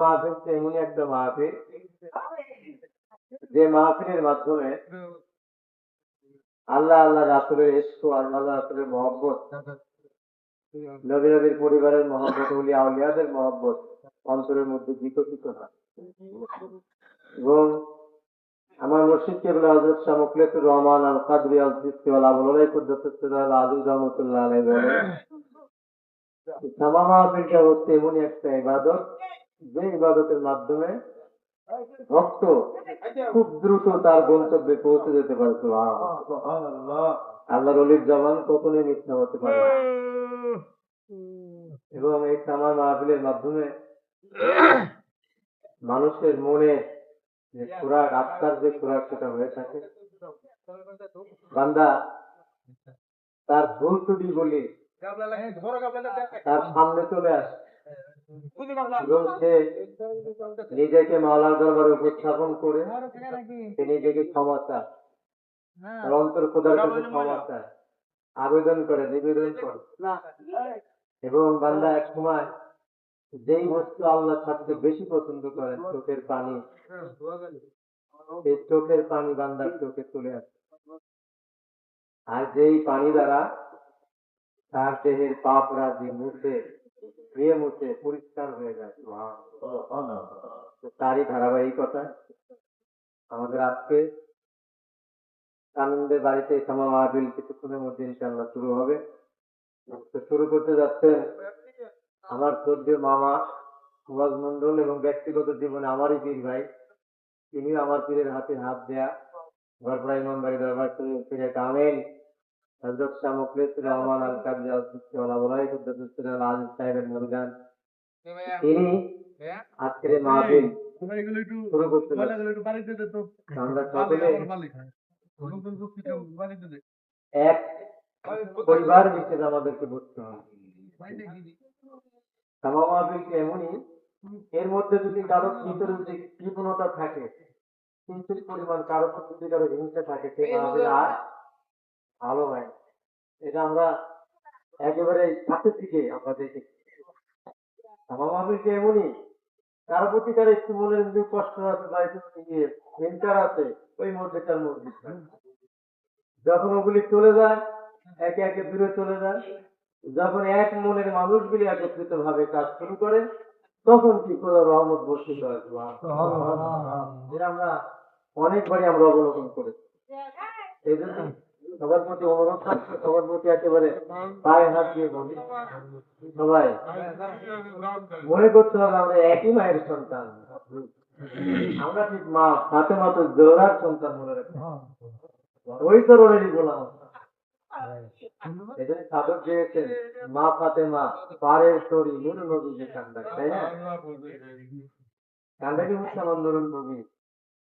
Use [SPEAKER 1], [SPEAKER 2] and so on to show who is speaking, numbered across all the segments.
[SPEAKER 1] মাহফিল একটা মাহফিল যে মাহফিলের মাধ্যমে আল্লাহ আল্লাহ রাসুলের ইস্ক আল্লাহ রাসুলের মহব্বত নবী নবীর পরিবারের মহব্বত উলিয়া আউলিয়াদের মহব্বত অন্তরের মধ্যে বিকশিত হয়। এবং আমার মুর্শিদ কেবল হজরত শাহ মুখলেসুর রহমান আল কাদরি আল সিস্তিওয়ালা বলাই কুদ্দুসুল্লাহ আজিজ রহমতুল্লাহ আলাই সামা হচ্ছে এমনই একটা ইবাদত যে ইবাদতের মাধ্যমে ভক্ত খুব দ্রুত তার গন্তব্যে পৌঁছে যেতে পারে। আল্লাহর অলির জবান কখনোই মিথ্যা হতে পারে এবং এই সামা মাহফিলের মাধ্যমে মানুষের মনে যে খোরাক আত্মার যে খোরাক সেটা হয়ে থাকে। বান্দা তার ভুল ত্রুটি বলি তার সামনে চলে আসে। এবং নিজেকে মাওলার দরবারে উপস্থাপন করে সে নিজেকে ক্ষমা চায় তার অন্তর খোদার কাছে ক্ষমা চায় আবেদন করে নিবেদন করে। এবং বান্দা এক সময় যেই বস্তু আল্লাহ সবচেয়ে বেশি পছন্দ করেন চোখের পানি। সেই চোখের পানি বান্দার চোখে চলে আসে। আর যেই পানি দ্বারা তার দেহের পাপ রাজি মুছে ধুয়ে মুছে পরিষ্কার হয়ে যায়। তারই ধারাবাহিকতা। আমাদের আজকে আনন্দের বাড়িতে সামা মাহবিল কিছুক্ষণের মধ্যে ইনশাল্লাহ শুরু হবে। শুরু করতে যাচ্ছেন আমার শ্রদ্ধ মামা সুভাষ মন্ডল এবং ব্যক্তিগত জীবনে আমারই পীর ভাই। তিনি আমার পীরের হাতে হাত দেয়া। ঘরপড়া ইমাম বাড়ি দরবার শরীফ পীরে কামেল। রহমান আল সাহেবের মরগান। তিনি মাহফিল শুরু করতে আমরা সকলে এক পরিবার আমাদেরকে বুঝতে হবে। সামা এমনই এর মধ্যে যদি কারও ভিতরে যদি কৃপণতা থাকে, কিঞ্চিত পরিমাণ কারও প্রতি কারও হিংসা থাকে, সে মাহফিল আর ভালো হয়। এটা আমরা একেবারে কাছে থেকে আমরা দেখেছি সামা মাহফিলকে এমনই? কারও প্রতি কারও একটু মনের যদি কষ্ট আছে বা একটু ইয়ে আছে ওই মধ্যে তার মধ্যে যখন ওগুলি চলে যায় একে একে দূরে চলে যায় যখন এক মনের মানুষগুলি একত্রিত ভাবে কাজ শুরু করে তখন কি করে রহমত বর্ষিত হয় আমরা অনেকবারই আমরা অবলোকন করেছি। এই জন্য প্রতি অনুরোধ থাকছে সবার প্রতি একেবারে পায়ে হাত দিয়ে বলি। সবাই। মনে করতে হবে আমরা একই মায়ের সন্তান। আমরা ঠিক মা হাতে মাত্র জোড়ার সন্তান মনে রাখি। ওই তরুণেরই গোলাম। এখানে সাধক দিয়েছেন মা ফাতেমা পারের তরি নবী যে তাই না? আমার নুরুল নবী।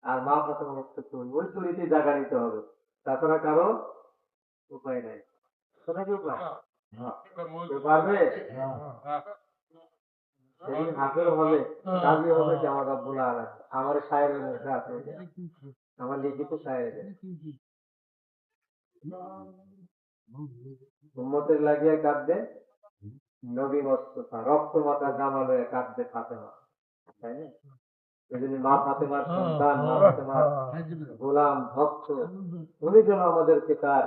[SPEAKER 1] আর মা ফাতেমা হচ্ছে তরি ওই তরিতে জায়গা নিতে হবে। তাছাড়া কারও উপায় নাই। কি উপায় পারবে? সেদিন হাফের হবে হবে যে আমার আলামিন আমার সাহেবের মধ্যে আছে আমার লিখিত উম্মতের লাগিয়ে কাঁদবে। নবী মোস্তফা রক্ত মাথা জামা লয়ে কাঁদবে ফাতেমা। তাই না? মা ফাতেমার সন্তান মা ফাতেমার গোলাম ভক্ত উনি যেন আমাদেরকে তার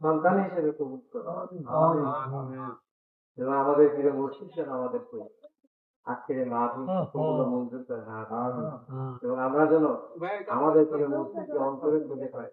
[SPEAKER 1] সন্তান হিসেবে কবুল করে। এবং আমাদের ফিরে মুর্শিদ যেন আমাদের করি আজকের মাহফিল মঞ্জুর করে এবং আমরা যেন আমাদের ফিরে মুর্শিদকে অন্তরে খুঁজে পাই।